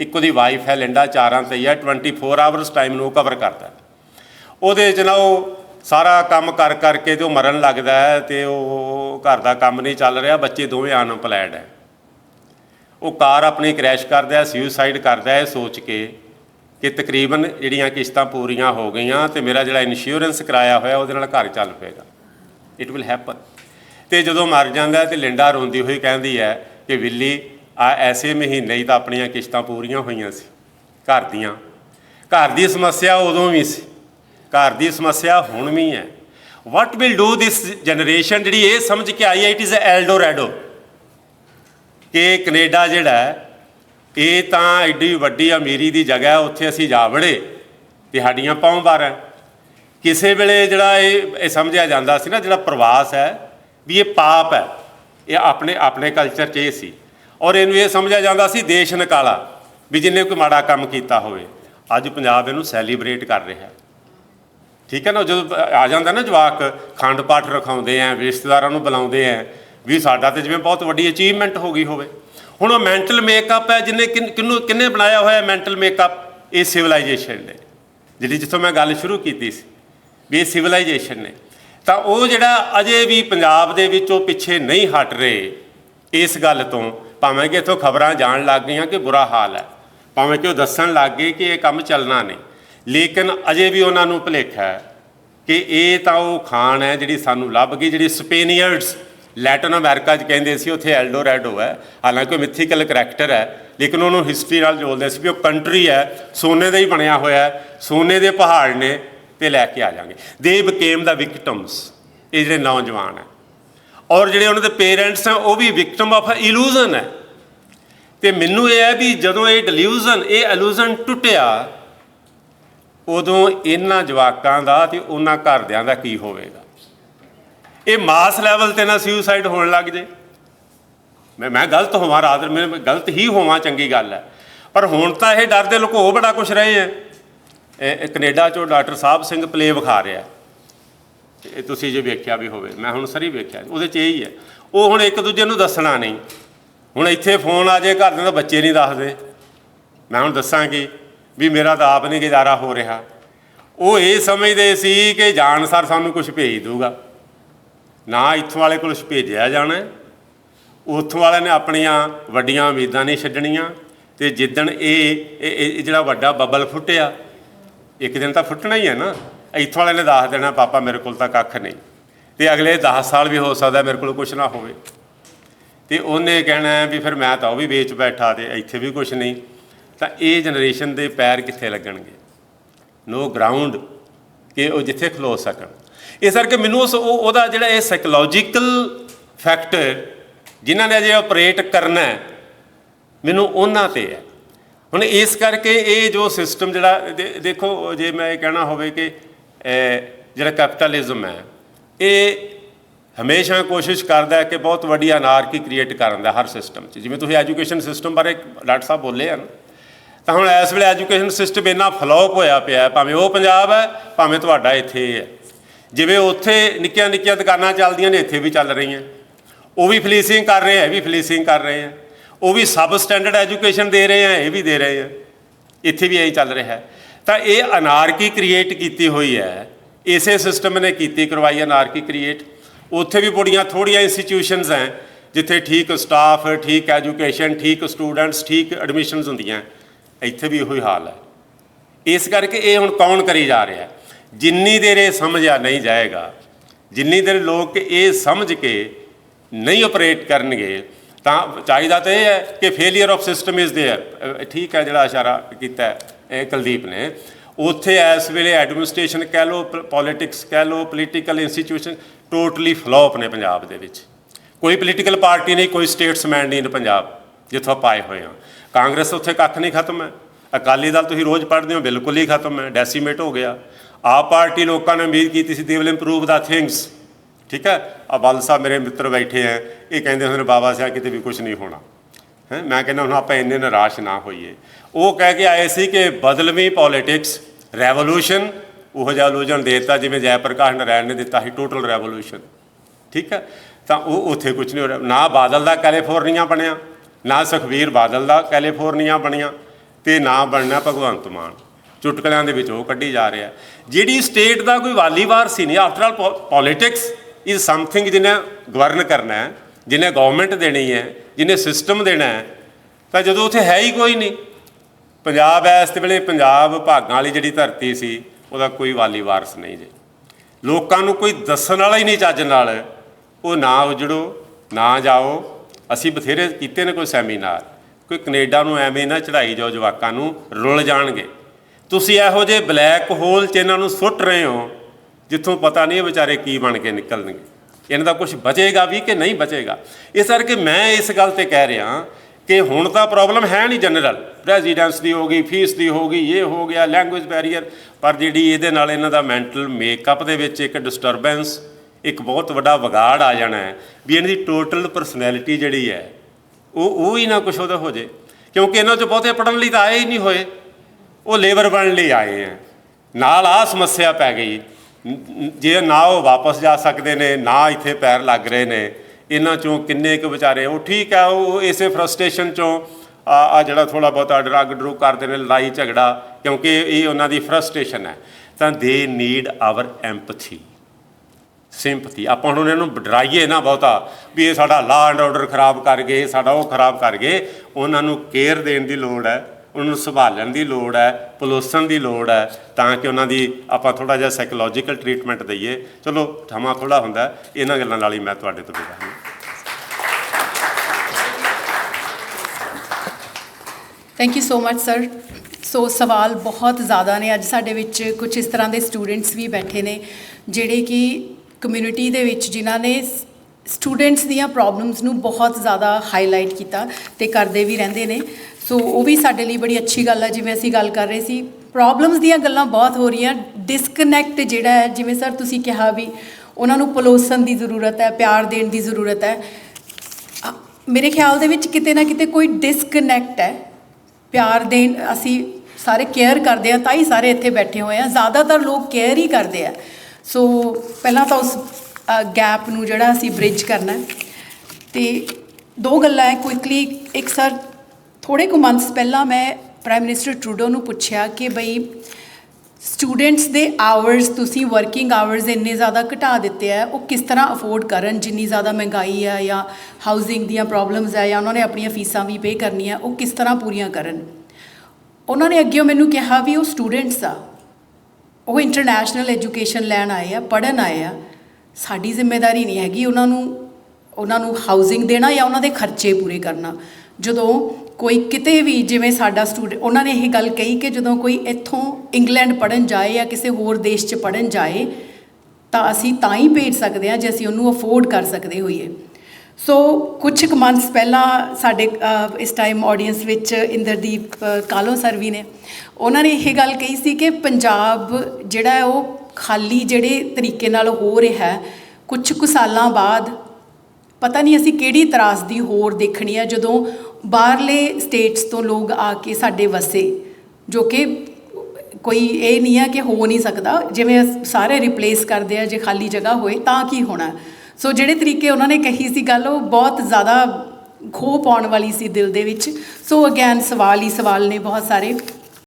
ਇੱਕ ਉਹਦੀ ਵਾਈਫ ਹੈ ਲਿੰਡਾ ਚਾਰਾਂ ਤੇ ਹੀ ਹੈ 24 ਆਵਰਸ ਟਾਈਮ ਨੂੰ ਕਵਰ ਕਰਦਾ। ਉਹਦੇ ਚ ਨਾ ਉਹ ਸਾਰਾ ਕੰਮ ਕਰ ਕਰਕੇ ਤੇ ਉਹ ਮਰਨ ਲੱਗਦਾ ਹੈ ਤੇ ਉਹ ਘਰ ਦਾ ਕੰਮ ਨਹੀਂ ਚੱਲ ਰਿਹਾ, ਬੱਚੇ ਦੋਵੇਂ ਅਨਪਲਾਈਡ ਹੈ। ਉਹ ਕਾਰ ਆਪਣੀ ਕ੍ਰੈਸ਼ ਕਰਦਾ ਹੈ ਸੁਸਾਈਡ ਕਰਦਾ ਹੈ ਸੋਚ ਕੇ ਕਿ ਤਕਰੀਬਨ ਜਿਹੜੀਆਂ ਕਿਸ਼ਤਾਂ ਪੂਰੀਆਂ ਹੋ ਗਈਆਂ ਤੇ ਮੇਰਾ ਜਿਹੜਾ ਇੰਸ਼ੋਰੈਂਸ ਕਰਾਇਆ ਹੋਇਆ ਉਹਦੇ ਨਾਲ ਘਰ ਚੱਲ ਪਏਗਾ। ਇਟ ਵਿਲ ਹੈਪਨ ਤੇ ਜਦੋਂ ਮਰ ਜਾਂਦਾ ਹੈ ਤੇ ਲਿੰਡਾ ਰੋਂਦੀ ਹੋਈ ਕਹਿੰਦੀ ਹੈ ਕਿ ਵਿਲੀ ਆ ਐਸੇ ਮਹੀਨੇ ਹੀ ਤਾਂ ਆਪਣੀਆਂ ਕਿਸ਼ਤਾਂ ਪੂਰੀਆਂ ਹੋਈਆਂ ਸੀ, ਘਰ ਦੀਆਂ। ਘਰ ਦੀ ਸਮੱਸਿਆ ਉਦੋਂ ਵੀ ਸੀ ਘਰ ਦੀ ਸਮੱਸਿਆ ਹੁਣ ਵੀ ਹੈ। What will do this generation ਜਿਹੜੀ ਇਹ ਸਮਝ ਕੇ ਆਈ ਹੈ ਇਟ ਇਜ਼ ਐਲਡੋਰੈਡੋ ਕਿ ਕੈਨੇਡਾ ਜਿਹੜਾ ਇਹ ਤਾਂ ਐਡੀ ਵੱਡੀ ਅਮੀਰੀ ਦੀ ਜਗ੍ਹਾ ਉੱਥੇ ਅਸੀਂ ਜਾ ਵੜੇ, ਤੇ ਸਾਡੀਆਂ ਪਾਉਂ ਬਾਰ ਹੈ। ਕਿਸੇ ਵੇਲੇ ਜਿਹੜਾ ਇਹ ਇਹ ਸਮਝਿਆ ਜਾਂਦਾ ਸੀ ਨਾ, ਜਿਹੜਾ ਪ੍ਰਵਾਸ ਹੈ, ਵੀ ਇਹ ਪਾਪ ਹੈ। ਇਹ ਆਪਣੇ ਆਪਣੇ ਕਲਚਰ 'ਚ ਇਹ ਸੀ। ਔਰ ਇਹਨੂੰ ਇਹ ਸਮਝਿਆ ਜਾਂਦਾ ਸੀ, ਦੇਸ਼ ਨਿਕਾਲਾ, ਵੀ ਜਿੰਨੇ ਕੋਈ ਮਾੜਾ ਕੰਮ ਕੀਤਾ ਹੋਵੇ, ਅੱਜ ਪੰਜਾਬ ਇਹਨੂੰ ਸੈਲੀਬ੍ਰੇਟ ਕਰ ਰਿਹਾ ਹੈ। ਠੀਕ ਹੈ ਨਾ, ਜਦੋਂ ਆ ਜਾਂਦਾ ਨਾ ਜਵਾਕ, ਖੰਡ ਪਾਠ ਰਖਾਉਂਦੇ ਆ, ਰਿਸ਼ਤੇਦਾਰਾਂ ਨੂੰ ਬੁਲਾਉਂਦੇ ਆ, ਵੀ ਸਾਡਾ ਤੇ ਜਿਵੇਂ ਬਹੁਤ ਵੱਡੀ ਅਚੀਵਮੈਂਟ ਹੋ ਗਈ ਹੋਵੇ। ਹੁਣ ਉਹ ਮੈਂਟਲ ਮੇਕਅਪ ਹੈ ਜਿਹਨੇ ਕਿੰਨ- ਕਿੰਨੇ ਬਣਾਇਆ ਹੋਇਆ ਮੈਂਟਲ ਮੇਕਅਪ ਇਹ ਸਿਵਲਾਈਜੇਸ਼ਨ ਨੇ। ਜਿਹੜੀ ਜਿੱਥੋਂ ਮੈਂ ਗੱਲ ਸ਼ੁਰੂ ਕੀਤੀ ਸੀ, ਵੀ ਇਹ ਸਿਵਲਾਈਜੇਸ਼ਨ ਨੇ। ਤਾਂ ਉਹ ਜਿਹੜਾ ਅਜੇ ਵੀ ਪੰਜਾਬ ਦੇ ਵਿੱਚ ਉਹ ਪਿੱਛੇ ਨਹੀਂ ਹਟ ਰਹੇ, ਇਸ ਗੱਲ ਤੋਂ, ਭਾਵੇਂ ਕਿ ਇਥੋਂ ਖਬਰਾਂ ਜਾਣ ਲੱਗ ਗਈਆਂ ਕਿ ਬੁਰਾ ਹਾਲ ਹੈ, ਭਾਵੇਂ ਕਿ ਉਹ ਦੱਸਣ ਲੱਗ ਗਏ ਕਿ ਇਹ ਕੰਮ ਚੱਲਣਾ ਨਹੀਂ। ਲੇਕਿਨ ਅਜੇ ਵੀ ਉਹਨਾਂ ਨੂੰ ਭੁਲੇਖਾ ਹੈ ਕਿ ਇਹ ਤਾਂ ਉਹ ਖਾਣ ਹੈ ਜਿਹੜੀ ਸਾਨੂੰ ਲੱਭ ਗਈ, ਜਿਹੜੀ ਸਪੇਨੀਅਰਡਸ ਲੈਟਨ ਅਮਰੀਕਾ 'ਚ ਕਹਿੰਦੇ ਸੀ, ਉੱਥੇ ਐਲਡੋਰੈਡੋ ਹੈ। ਹਾਲਾਂਕਿ ਉਹ ਮਿਥੀਕਲ ਕਰੈਕਟਰ ਹੈ, ਲੇਕਿਨ ਉਹਨੂੰ ਹਿਸਟਰੀ ਨਾਲ ਜੋੜਦੇ ਸੀ ਵੀ ਉਹ ਕੰਟਰੀ ਹੈ, ਸੋਨੇ ਦਾ ਹੀ ਬਣਿਆ ਹੋਇਆ ਹੈ, ਸੋਨੇ ਦੇ ਪਹਾੜ ਨੇ ਤੇ ਲੈ ਕੇ ਆ ਜਾਾਂਗੇ ਦੇ ਬਿਕੇਮ ਦਾ ਵਿਕਟਮਸ ਇਹ ਜਿਹੜੇ ਨੌਜਵਾਨ ਹੈ। ਔਰ ਜਿਹੜੇ ਉਹਨਾਂ ਦੇ ਪੇਰੈਂਟਸ ਹੈ, ਉਹ ਵੀ ਵਿਕਟਮ ਆਫ ਇਲੂਜ਼ਨ ਹੈ। ਤੇ ਮੈਨੂੰ ਇਹ ਹੈ ਵੀ ਜਦੋਂ ਇਹ ਡਿਲੂਜ਼ਨ ਇਹ ਇਲੂਜ਼ਨ ਟੁੱਟਿਆ ਉਦੋਂ ਇਹਨਾਂ ਜਵਾਕਾਂ ਦਾ ਤੇ ਉਹਨਾਂ ਘਰਦਿਆਂ ਦਾ ਕੀ ਹੋਵੇਗਾ? ਇਹ ਮਾਸ ਲੈਵਲ ਤੇ ਨਾ ਸੁਸਾਈਡ ਹੋਣ ਲੱਗ ਜੇ। ਮੈਂ ਮੈਂ ਗਲਤ ਹੋਵਾਂ ਰਾਦਰ ਮੈਂ ਗਲਤ ਹੀ ਹੋਵਾਂ, ਚੰਗੀ ਗੱਲ ਹੈ। ਪਰ ਹੁਣ ਤਾਂ ਇਹ ਡਰਦੇ ਲੁਕੋ ਬੜਾ ਕੁਛ ਰਹੇ ਆ ਇਹ ਇਹ ਕੈਨੇਡਾ ਚੋਂ ਡਾਕਟਰ ਸਾਹਿਬ ਸਿੰਘ ਪਲੇ ਵਿਖਾ ਰਿਹਾ ਇਹ ਤੁਸੀਂ ਜੇ ਵੇਖਿਆ ਵੀ ਹੋਵੇ, ਮੈਂ ਹੁਣ ਸਰੀ ਵੇਖਿਆ, ਉਹਦੇ ਚ ਇਹੀ ਹੈ। ਉਹ ਹੁਣ ਇੱਕ ਦੂਜੇ ਨੂੰ ਦੱਸਣਾ ਨਹੀਂ। ਹੁਣ ਇੱਥੇ ਫੋਨ ਆ ਜੇ ਘਰ ਦੇ ਤਾਂ ਬੱਚੇ ਨਹੀਂ ਦੱਸਦੇ। ਮੈਂ ਹੁਣ ਦੱਸਾਂਗੀ ਵੀ ਮੇਰਾ ਤਾਂ ਆਪ ਨਹੀਂ ਗੁਜ਼ਾਰਾ ਹੋ ਰਿਹਾ। ਉਹ ਇਹ ਸਮਝਦੇ ਸੀ ਕਿ ਜਾਣ ਸਰ ਸਾਨੂੰ ਕੁਝ ਭੇਜ ਦੂਗਾ ਨਾ ਇੱਥੋਂ ਵਾਲੇ ਕੋਲ ਭੇਜਿਆ ਜਾਣਾ ਉੱਥੋਂ ਵਾਲਿਆਂ ਨੇ ਆਪਣੀਆਂ ਵੱਡੀਆਂ ਉਮੀਦਾਂ ਨਹੀਂ ਛੱਡਣੀਆਂ ਤੇ ਜਿੱਦਣ ਇਹ ਇਹ- ਜਿਹੜਾ ਵੱਡਾ ਬੱਬਲ ਫੁੱਟਿਆ, ਇੱਕ ਦਿਨ ਤਾਂ ਫੁੱਟਣਾ ਹੀ ਹੈ ਨਾ। ਇੱਥੋਂ ਵਾਲਿਆਂ ਨੇ ਦੱਸ ਦੇਣਾ, ਪਾਪਾ, ਮੇਰੇ ਕੋਲ ਤਾਂ ਕੱਖ ਨਹੀਂ। ਤੇ ਅਗਲੇ 10 ਸਾਲ ਵੀ ਹੋ ਸਕਦਾ ਮੇਰੇ ਕੋਲ ਕੁਝ ਨਾ ਹੋਵੇ। ਤੇ ਉਹਨੇ ਕਹਿਣਾ ਵੀ ਫਿਰ ਮੈਂ ਤਾਂ ਉਹ ਵੀ ਵੇਚ ਬੈਠਾ ਤੇ ਇੱਥੇ ਵੀ ਕੁਝ ਨਹੀਂ। ਤਾਂ ਇਹ ਜਨਰੇਸ਼ਨ ਦੇ ਪੈਰ ਕਿੱਥੇ ਲੱਗਣਗੇ? ਨੋ ਗਰਾਊਂਡ ਕਿ ਉਹ ਜਿੱਥੇ ਖਲੋ ਸਕਣ। ਇਸ ਕਰਕੇ ਮੈਨੂੰ ਉਸ ਉਹਦਾ ਜਿਹੜਾ ਇਹ ਸਾਈਕੋਲੋਜੀਕਲ ਫੈਕਟਰ ਜਿਨ੍ਹਾਂ ਨੇ ਅਜੇ ਆਪਰੇਟ ਕਰਨਾ ਹੈ, ਮੈਨੂੰ ਉਹਨਾਂ ਤੇ ਹੈ। ਹੁਣ ਇਸ ਕਰਕੇ ਇਹ ਜੋ ਸਿਸਟਮ ਜਿਹੜਾ ਦੇਖੋ, ਜੇ ਮੈਂ ਇਹ ਕਹਿਣਾ ਹੋਵੇ ਕਿ ਜਿਹੜਾ ਕੈਪੀਟਲਿਜ਼ਮ ਹੈ, ਇਹ ਹਮੇਸ਼ਾ ਕੋਸ਼ਿਸ਼ ਕਰਦਾ ਹੈ ਕਿ ਬਹੁਤ ਵੱਡੀ ਅਨਾਰਕੀ ਕ੍ਰੀਏਟ ਕਰਨ ਦਾ ਹਰ ਸਿਸਟਮ 'ਚ। ਜਿਵੇਂ ਤੁਸੀਂ ਐਜੂਕੇਸ਼ਨ ਸਿਸਟਮ ਬਾਰੇ ਡਾਕਟਰ ਸਾਹਿਬ ਬੋਲੇ ਹਨ ਤਾਂ ਹੁਣ ਇਸ ਵੇਲੇ ਐਜੂਕੇਸ਼ਨ ਸਿਸਟਮ ਇੰਨਾ ਫਲੋਪ ਹੋਇਆ ਪਿਆ ਭਾਵੇਂ ਉਹ ਪੰਜਾਬ ਹੈ, ਭਾਵੇਂ ਤੁਹਾਡਾ ਇੱਥੇ ਹੈ। ਜਿਵੇਂ ਉੱਥੇ ਨਿੱਕੀਆਂ ਨਿੱਕੀਆਂ ਦੁਕਾਨਾਂ ਚੱਲਦੀਆਂ ਨੇ, ਇੱਥੇ ਵੀ ਚੱਲ ਰਹੀਆਂ। ਉਹ ਵੀ ਫਲੀਸਿੰਗ ਕਰ ਰਹੇ ਹੈ ਇਹ ਵੀ ਫਲੀਸਿੰਗ ਕਰ ਰਹੇ ਹੈ ਉਹ ਵੀ ਸਬ ਸਟੈਂਡਰਡ ਐਜੂਕੇਸ਼ਨ ਦੇ ਰਹੇ ਹੈ ਇਹ ਵੀ ਦੇ ਰਹੇ ਹੈ ਇੱਥੇ ਵੀ ਇਹੀ ਚੱਲ ਰਿਹਾ ਹੈ। ਤਾਂ ਇਹ ਅਨਾਰਕੀ ਕ੍ਰੀਏਟ ਕੀਤੀ ਹੋਈ ਹੈ। ਇਸੇ ਸਿਸਟਮ ਨੇ ਕੀਤੀ, ਕਰਵਾਈ ਅਨਾਰਕੀ ਕ੍ਰੀਏਟ ਉੱਥੇ ਵੀ ਬੜੀਆਂ ਥੋੜੀਆਂ ਇੰਸਟੀਟਿਊਸ਼ਨਸ ਹੈ, ਜਿੱਥੇ ਠੀਕ ਸਟਾਫ ਠੀਕ ਐਜੂਕੇਸ਼ਨ ਠੀਕ ਸਟੂਡੈਂਟਸ ਠੀਕ ਐਡਮਿਸ਼ਨਸ ਹੁੰਦੀਆਂ। ਇੱਥੇ ਵੀ ਇਹੋ ਹੀ ਹਾਲ ਹੈ। ਇਸ ਕਰਕੇ ਇਹ ਹੁਣ ਕੌਣ ਕਰੀ ਜਾ ਰਿਹਾ ਜਿੰਨੀ ਦੇਰ ਇਹ ਸਮਝਿਆ ਨਹੀਂ ਜਾਏਗਾ, ਜਿੰਨੀ ਦੇਰ ਲੋਕ ਇਹ ਸਮਝ ਕੇ ਨਹੀਂ ਆਪਰੇਟ ਕਰਨਗੇ, ਤਾਂ ਚਾਹੀਦਾ ਤਾਂ ਇਹ ਹੈ ਕਿ failure of system is there ਠੀਕ ਹੈ ਜਿਹੜਾ ਇਸ਼ਾਰਾ ਕੀਤਾ ਹੈ ਕੁਲਦੀਪ ਨੇ। ਉੱਥੇ ਇਸ ਵੇਲੇ ਐਡਮਿਨਿਸਟ੍ਰੇਸ਼ਨ ਕਹਿ ਲੋ ਪੋਲਿਟਿਕਸ ਕਹਿ ਲੋ ਪੋਲੀਟੀਕਲ ਇੰਸਟੀਟਿਊਸ਼ਨ ਟੋਟਲੀ ਫਲੌਪ ਨੇ ਪੰਜਾਬ ਦੇ ਵਿੱਚ। ਕੋਈ ਪੋਲੀਟੀਕਲ ਪਾਰਟੀ ਨਹੀਂ, ਕੋਈ ਸਟੇਟਸਮੈਨ ਨਹੀਂ ਪੰਜਾਬ। ਜਿੱਥੋਂ ਪਾਏ ਹੋਏ ਹਾਂ। ਕਾਂਗਰਸ ਉੱਥੇ ਕੱਖ ਨਹੀਂ ਖਤਮ ਹੈ। ਅਕਾਲੀ ਦਲ ਤੁਸੀਂ ਰੋਜ਼ ਪੜ੍ਹਦੇ ਹੋ, ਬਿਲਕੁਲ ਹੀ ਖਤਮ ਹੈ। ਡੈਸੀਮੇਟ ਹੋ ਗਿਆ। ਆਪ ਪਾਰਟੀ ਲੋਕਾਂ ਨੇ ਉਮੀਦ ਕੀਤੀ ਸੀ they will improve the things ਠੀਕ ਹੈ? ਆ ਬਲ ਸਾਹਿਬ ਮੇਰੇ ਮਿੱਤਰ ਬੈਠੇ ਆ ਇਹ ਕਹਿੰਦੇ ਹੁੰਦੇ ਬਾਬਾ ਸਾਹਿਬ ਕਿਤੇ ਵੀ ਕੁਝ ਨਹੀਂ ਹੋਣਾ। ਹੈ? ਮੈਂ ਕਹਿੰਦਾ ਹੁਣ ਆਪਾਂ ਇੰਨੇ ਨਿਰਾਸ਼ ਨਾ ਹੋਈਏ। ਉਹ ਕਹਿ ਕੇ ਆਏ ਸੀ ਕਿ ਬਦਲਵੀਂ ਪੋਲਿਟਿਕਸ ਰੈਵੋਲੂਸ਼ਨ ਉਹ ਜਿਹਾ ਲੋਜਨ ਦੇਤਾ ਜਿਵੇਂ ਜੈ ਪ੍ਰਕਾਸ਼ ਨਾਰਾਇਣ ਨੇ ਦਿੱਤਾ ਸੀ ਟੋਟਲ ਰੈਵੋਲੂਸ਼ਨ ਠੀਕ ਹੈ? ਤਾਂ ਉਹ ਉੱਥੇ ਕੁਝ ਨਹੀਂ ਹੋ ਰਿਹਾ। ਨਾ ਬਾਦਲ ਦਾ ਕੈਲੀਫੋਰਨੀਆ ਬਣਿਆ। ਨਾ ਸੁਖਵੀਰ ਬਾਦਲ ਦਾ ਕੈਲੀਫੋਰਨੀਆ ਬਣਿਆ ਤੇ ਨਾ ਬਣਨਾ ਭਗਵੰਤ ਮਾਨ। ਚੁਟਕਲਿਆਂ ਦੇ ਵਿੱਚ ਉਹ ਕੱਢੀ ਜਾ ਰਿਹਾ। ਜਿਹੜੀ ਸਟੇਟ ਦਾ ਕੋਈ ਵਾਲੀਵਾਰ ਸੀ ਨਹੀਂ after all politics is something ਜਿਹਨੇ ਗਵਰਨ ਕਰਨਾ ਹੈ, ਜਿਹਨੇ ਗਵਰਨਮੈਂਟ ਦੇਣੀ ਹੈ, ਜਿਹਨੇ ਸਿਸਟਮ ਦੇਣਾ ਹੈ, ਤਾਂ ਜਦੋਂ ਉੱਥੇ ਹੈ ਹੀ ਕੋਈ ਨਹੀਂ। ਪੰਜਾਬ ਐ ਇਸ ਵੇਲੇ ਪੰਜਾਬ ਭਾਗਾਂ ਵਾਲੀ ਜਿਹੜੀ ਧਰਤੀ ਸੀ, ਉਹਦਾ ਕੋਈ ਵਾਲੀ ਵਾਰਸ ਨਹੀਂ ਜੀ। ਲੋਕਾਂ ਨੂੰ ਕੋਈ ਦੱਸਣ ਵਾਲਾ ਹੀ ਨਹੀਂ ਚੱਜ ਨਾਲ, ਉਹ ਨਾ ਉਜੜੋ, ਨਾ ਜਾਓ ਅਸੀਂ ਬਥੇਰੇ ਕੀਤੇ ਨੇ ਕੋਈ ਸੈਮੀਨਾਰ। ਕੋਈ ਕੈਨੇਡਾ ਨੂੰ ਐਵੇਂ ਨਾ ਚੜਾਈ ਜਾਓ, ਜਵਾਕਾਂ ਨੂੰ ਰੁੱਲ ਜਾਣਗੇ। ਤੁਸੀਂ ਇਹੋ ਜਿਹੇ ਬਲੈਕ ਹੋਲ 'ਚ ਇਹਨਾਂ ਨੂੰ ਸੁੱਟ ਰਹੇ ਹੋ, ਜਿੱਥੋਂ ਪਤਾ ਨਹੀਂ ਇਹ ਵਿਚਾਰੇ ਕੀ ਬਣ ਕੇ ਨਿਕਲਣਗੇ। ਇਹਨਾਂ ਦਾ ਕੁਝ ਬਚੇਗਾ ਵੀ ਕਿ ਨਹੀਂ ਬਚੇਗਾ? ਇਸ ਕਰਕੇ ਮੈਂ ਇਸ ਗੱਲ ਤੇ ਕਹਿ ਰਿਹਾ ਕਿ ਹੁਣ ਤਾਂ ਪ੍ਰੋਬਲਮ ਹੈ ਨਹੀਂ ਜਨਰਲ। ਰੈਜ਼ੀਡੈਂਸ ਦੀ ਹੋ ਗਈ ਫੀਸ ਦੀ ਹੋ ਗਈ, ਇਹ ਹੋ ਗਿਆ ਲੈਂਗੁਏਜ ਬੈਰੀਅਰ ਪਰ ਜਿਹੜੀ ਇਹਦੇ ਨਾਲ ਇਹਨਾਂ ਦਾ ਮੈਂਟਲ ਮੇਕਅਪ ਦੇ ਵਿੱਚ ਇੱਕ ਡਿਸਟਰਬੈਂਸ ਇੱਕ ਬਹੁਤ ਵੱਡਾ ਵਿਗਾੜ ਆ ਜਾਣਾ ਹੈ ਵੀ ਇਹਨਾਂ ਦੀ ਟੋਟਲ ਪਰਸਨੈਲਿਟੀ ਜਿਹੜੀ ਹੈ, ਉਹ ਉਹ ਹੀ ਨਾ ਕੁਛ ਉਹਦਾ ਹੋ ਜੇ ਕਿਉਂਕਿ ਇਹਨਾਂ 'ਚੋਂ ਬਹੁਤੇ ਪੜਨ ਲਈ ਤਾਂ ਆਏ ਹੀ ਨਹੀਂ ਹੋਏ। ਉਹ ਲੇਬਰ ਬਣਨ ਲਈ ਆਏ ਆ ਨਾਲ ਆ ਸਮੱਸਿਆ ਪੈ ਗਈ। ਜੇ ਨਾ ਉਹ ਵਾਪਸ ਜਾ ਸਕਦੇ ਨੇ, ਨਾ ਇੱਥੇ ਪੈਰ ਲੱਗ ਰਹੇ ਨੇ, ਇਹਨਾਂ ਚੋਂ ਕਿੰਨੇ ਕੁ ਵਿਚਾਰੇ, ਉਹ ਠੀਕ ਹੈ, ਉਹ ਇਸੇ ਫਰਸਟ੍ਰੇਸ਼ਨ ਚੋਂ ਆ ਆ ਜਿਹੜਾ ਥੋੜਾ ਬਹੁਤਾ ਡਰਗ ਡਰੂ ਕਰਦੇ ਨੇ, ਲੜਾਈ ਝਗੜਾ, ਕਿਉਂਕਿ ਇਹ ਉਹਨਾਂ ਦੀ ਫਰਸਟ੍ਰੇਸ਼ਨ ਹੈ। ਤਾਂ ਦੇ ਨੀਡ ਆਵਰ ਐਮਪਥੀ ਸਿੰਪਥੀ। ਆਪਾਂ ਹੁਣ ਇਹਨਾਂ ਨੂੰ ਡਰਾਈਏ ਨਾ ਬਹੁਤਾ ਵੀ ਇਹ ਸਾਡਾ ਲਾ ਐਂਡ ਆਰਡਰ ਖਰਾਬ ਕਰ ਗਏ ਸਾਡਾ ਉਹ ਖਰਾਬ ਕਰ ਗਏ। ਉਹਨਾਂ ਨੂੰ ਕੇਅਰ ਦੇਣ ਦੀ ਲੋੜ ਹੈ, ਉਹਨਾਂ ਨੂੰ ਸੰਭਾਲਣ ਦੀ ਲੋੜ ਹੈ ਪਲੋਸਣ ਦੀ ਲੋੜ ਹੈ, ਤਾਂ ਕਿ ਉਹਨਾਂ ਦੀ ਆਪਾਂ ਥੋੜਾ ਜਿਹਾ ਸਾਈਕੋਲੋਜੀਕਲ ਟ੍ਰੀਟਮੈਂਟ ਦਈਏ। ਚਲੋ, ਸਮਾਂ ਥੋੜਾ ਹੁੰਦਾ, ਇਹਨਾਂ ਗੱਲਾਂ ਨਾਲ ਹੀ ਮੈਂ ਤੁਹਾਡੇ ਤੋਂ ਵਿਦਾ ਹਾਂ। Thank you so much sir ਸੋ ਸਵਾਲ ਬਹੁਤ ਜ਼ਿਆਦਾ ਨੇ। ਅੱਜ ਸਾਡੇ ਵਿੱਚ ਕੁਝ ਇਸ ਤਰ੍ਹਾਂ ਦੇ ਸਟੂਡੈਂਟਸ ਵੀ ਬੈਠੇ ਨੇ, ਜਿਹੜੇ ਕਿ ਕਮਿਊਨਿਟੀ ਦੇ ਵਿੱਚ ਜਿਨ੍ਹਾਂ ਨੇ ਸਟੂਡੈਂਟਸ ਦੀਆਂ ਪ੍ਰੋਬਲਮਸ ਨੂੰ ਬਹੁਤ ਜ਼ਿਆਦਾ ਹਾਈਲਾਈਟ ਕੀਤਾ ਤੇ ਕਰਦੇ ਵੀ ਰਹਿੰਦੇ ਨੇ। ਸੋ ਉਹ ਵੀ ਸਾਡੇ ਲਈ ਬੜੀ ਅੱਛੀ ਗੱਲ ਹੈ ਜਿਵੇਂ ਅਸੀਂ ਗੱਲ ਕਰ ਰਹੇ ਸੀ। ਪ੍ਰੋਬਲਮਸ ਦੀਆਂ ਗੱਲਾਂ ਬਹੁਤ ਹੋ ਰਹੀਆਂ ਡਿਸਕਨੈਕਟ ਜਿਹੜਾ ਹੈ, ਜਿਵੇਂ ਸਰ ਤੁਸੀਂ ਕਿਹਾ ਵੀ ਉਹਨਾਂ ਨੂੰ ਪਲੋਸਣ ਦੀ ਜ਼ਰੂਰਤ ਹੈ, ਪਿਆਰ ਦੇਣ ਦੀ ਜ਼ਰੂਰਤ ਹੈ। ਮੇਰੇ ਖਿਆਲ ਦੇ ਵਿੱਚ ਕਿਤੇ ਨਾ ਕਿਤੇ ਕੋਈ ਡਿਸਕਨੈਕਟ ਹੈ। ਪਿਆਰ ਦੇਣ, ਅਸੀਂ ਸਾਰੇ ਕੇਅਰ ਕਰਦੇ ਆ ਤਾਂ ਹੀ ਸਾਰੇ ਇੱਥੇ ਬੈਠੇ ਹੋਏ ਆ ਜ਼ਿਆਦਾਤਰ ਲੋਕ ਕੇਅਰ ਹੀ ਕਰਦੇ ਆ। ਸੋ ਪਹਿਲਾਂ ਤਾਂ ਉਸ ਗੈਪ ਨੂੰ ਜਿਹੜਾ ਅਸੀਂ ਬ੍ਰਿਜ ਕਰਨਾ ਹੈ। ਤੇ ਦੋ ਗੱਲਾਂ ਹੈ ਕੁਇਕਲੀ ਇੱਕ ਸਰ ਥੋੜੇ ਕੁ ਮੰਥਸ ਪਹਿਲਾਂ ਮੈਂ ਪ੍ਰਾਈਮ ਮਿਨਿਸਟਰ ਟਰੂਡੋ ਨੂੰ ਪੁੱਛਿਆ ਕਿ ਬਈ ਸਟੂਡੈਂਟਸ ਦੇ ਆਵਰਸ ਤੁਸੀਂ ਵਰਕਿੰਗ ਆਵਰਸ ਇੰਨੇ ਜ਼ਿਆਦਾ ਘਟਾ ਦਿੱਤੇ ਆ ਉਹ ਕਿਸ ਤਰ੍ਹਾਂ ਅਫੋਰਡ ਕਰਨ? ਜਿੰਨੀ ਜ਼ਿਆਦਾ ਮਹਿੰਗਾਈ ਆ ਜਾਂ ਹਾਊਸਿੰਗ ਦੀਆਂ ਪ੍ਰੋਬਲਮਸ ਆ ਜਾਂ ਉਹਨਾਂ ਨੇ ਆਪਣੀਆਂ ਫੀਸਾਂ ਵੀ ਪੇ ਕਰਨੀਆਂ, ਉਹ ਕਿਸ ਤਰ੍ਹਾਂ ਪੂਰੀਆਂ ਕਰਨ? ਉਹਨਾਂ ਨੇ ਅੱਗੇ ਮੈਨੂੰ ਕਿਹਾ ਵੀ ਉਹ ਸਟੂਡੈਂਟਸ ਆ। ਉਹ ਇੰਟਰਨੈਸ਼ਨਲ ਐਜੂਕੇਸ਼ਨ ਲੈਣ ਆਏ ਆ, ਪੜ੍ਹਨ ਆਏ ਆ। ਸਾਡੀ ਜ਼ਿੰਮੇਵਾਰੀ ਨਹੀਂ ਹੈਗੀ ਉਹਨਾਂ ਨੂੰ ਉਹਨਾਂ ਨੂੰ ਹਾਊਸਿੰਗ ਦੇਣਾ ਜਾਂ ਉਹਨਾਂ ਦੇ ਖਰਚੇ ਪੂਰੇ ਕਰਨਾ। ਜਦੋਂ ਕੋਈ ਕਿਤੇ ਵੀ ਜਿਵੇਂ ਸਾਡਾ ਸਟੂਡੈਂਟ ਉਹਨਾਂ ਨੇ ਇਹ ਗੱਲ ਕਹੀ ਕਿ ਜਦੋਂ ਕੋਈ ਇੱਥੋਂ ਇੰਗਲੈਂਡ ਪੜ੍ਹਨ ਜਾਏ ਜਾਂ ਕਿਸੇ ਹੋਰ ਦੇਸ਼ 'ਚ ਪੜ੍ਹਨ ਜਾਏ, ਤਾਂ ਅਸੀਂ ਤਾਂ ਹੀ ਭੇਜ ਸਕਦੇ ਹਾਂ ਜੇ ਅਸੀਂ ਉਹਨੂੰ ਅਫੋਰਡ ਕਰ ਸਕਦੇ ਹੋਈਏ। ਸੋ ਕੁਝ ਕੁ ਮੰਥਸ ਪਹਿਲਾਂ ਸਾਡੇ ਇਸ ਟਾਈਮ ਆਡੀਅנס ਵਿੱਚ ਇੰਦਰਦੀਪ ਕਾਲੋਂ ਸਰ ਵੀ ਨੇ। ਉਹਨਾਂ ਨੇ ਇਹ ਗੱਲ ਕਹੀ ਸੀ ਕਿ ਪੰਜਾਬ ਜਿਹੜਾ ਹੈ ਉਹ ਖਾਲੀ ਜਿਹੜੇ ਤਰੀਕੇ ਨਾਲ ਹੋ ਰਿਹਾ ਹੈ ਕੁਝ ਕੁ ਸਾਲਾਂ ਬਾਅਦ ਪਤਾ ਨਹੀਂ ਅਸੀਂ ਕਿਹੜੀ ਤਰਾਸ ਦੀ ਹੋਰ ਦੇਖਣੀ ਹੈ ਜਦੋਂ ਬਾਹਰਲੇ ਸਟੇਟਸ ਤੋਂ ਲੋਕ ਆ ਕੇ ਸਾਡੇ ਵਸੇ, ਜੋ ਕਿ ਕੋਈ ਇਹ ਨਹੀਂ ਹੈ ਕਿ ਹੋ ਨਹੀਂ ਸਕਦਾ। ਜਿਵੇਂ ਸਾਰੇ ਰਿਪਲੇਸ ਕਰਦੇ ਆ, ਜੇ ਖਾਲੀ ਜਗ੍ਹਾ ਹੋਏ ਤਾਂ ਕੀ ਹੋਣਾ? ਸੋ ਜਿਹੜੇ ਤਰੀਕੇ ਉਹਨਾਂ ਨੇ ਕਹੀ ਸੀ ਗੱਲ, ਉਹ ਬਹੁਤ ਜ਼ਿਆਦਾ ਖੋਹ ਪਾਉਣ ਵਾਲੀ ਸੀ ਦਿਲ ਦੇ ਵਿੱਚ। ਸੋ ਅਗੇਨ ਸਵਾਲ ਹੀ ਸਵਾਲ ਨੇ ਬਹੁਤ ਸਾਰੇ।